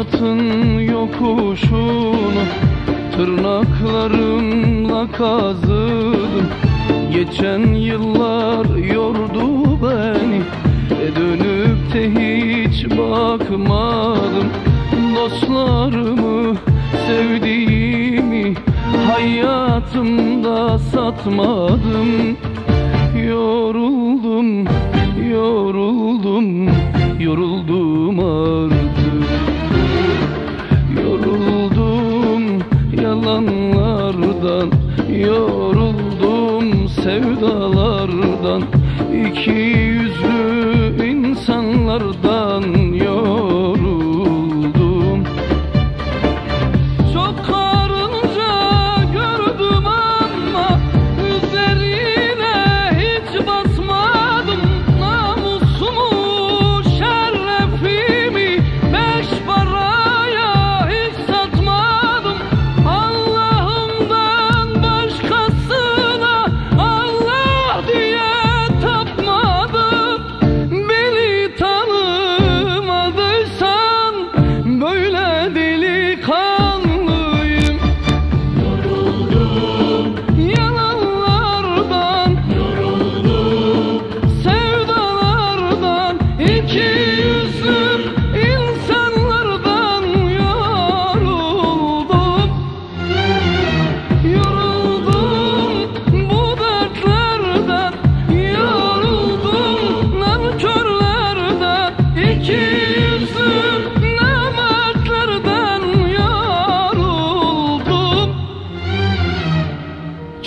Hayatın yokuşunu Tırnaklarımla kazıdım. Geçen yıllar yordu beni e Dönüp de hiç bakmadım. Dostlarımı, sevdiğimi Hayatımda satmadım. Yoruldum, yoruldum, yoruldum artık yalanlardan Yoruldum sevdalardan. İki yüzlü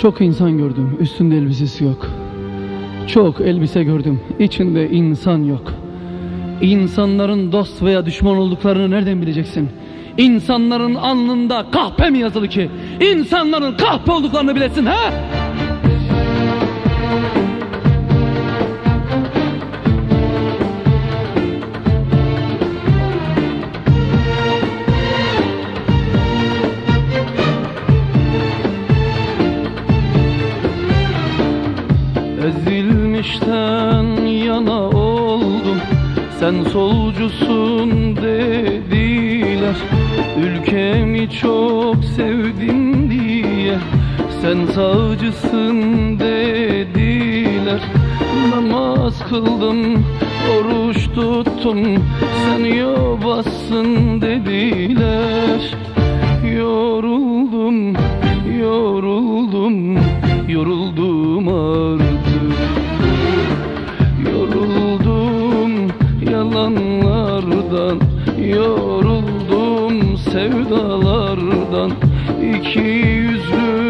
Çok insan gördüm üstünde elbisesi yok Çok elbise gördüm içinde insan yok İnsanların dost veya düşman olduklarını nereden bileceksin? İnsanların alnında kahpe mi yazılı ki? İnsanların kahpe olduklarını bilesin ha? Ezilmişten yana oldum. Sen solcusun dediler. Ülkemi çok sevdim diye. Sen sağcısın dediler. Namaz kıldım, oruç tuttum. Sen yobazsın dediler. Yoruldum, yalanlardan Yoruldum sevdalardan. İki yüzlü